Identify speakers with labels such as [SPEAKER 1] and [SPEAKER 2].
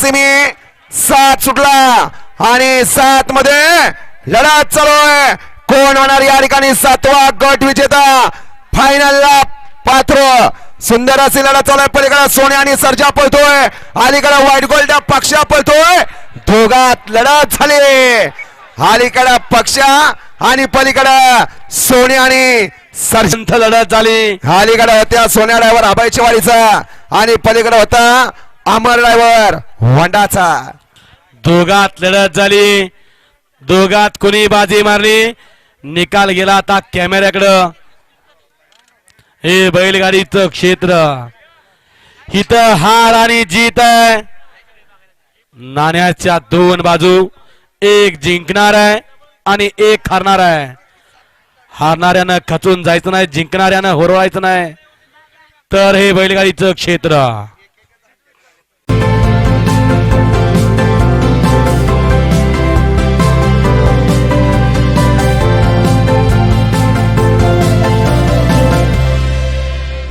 [SPEAKER 1] सिमी सात सुटला आणि सात मध्ये लढत चालू आहे कोण होणार या ठिकाणी? सातवा गट विजेता. फायनलला पात्र. सुंदर अशी लढत चालू आहे पलीकडे सोने आणि सर्जा पळतोय. अलीकडे व्हाईट गोल्ड पक्षा पळतोय. दोघात लढत झाली. अलीकडे पक्षा आणि पलीकडे सोने आणि
[SPEAKER 2] सर्जंत लढत झाली.
[SPEAKER 1] अलीकडे होत्या सोन्या ड्रायव्हर आबाईची वाडीचा आणि पलीकडे होता अमर ड्रायव्हर वंडाचा.
[SPEAKER 2] दोघात लढत झाली. दोघात कोणी बाजी मारली? निकाल गेला आता कॅमेऱ्याकडं. हे बैलगाडीचं क्षेत्र. इथं हार आणि जीत आहे. नाण्याच्या दोन बाजू. एक जिंकणार आहे आणि एक हारणार आहे. हारणाऱ्यानं खचून जायचं नाही जिंकणाऱ्यानं होरवायचं नाही. तर हे बैलगाडीचं क्षेत्र.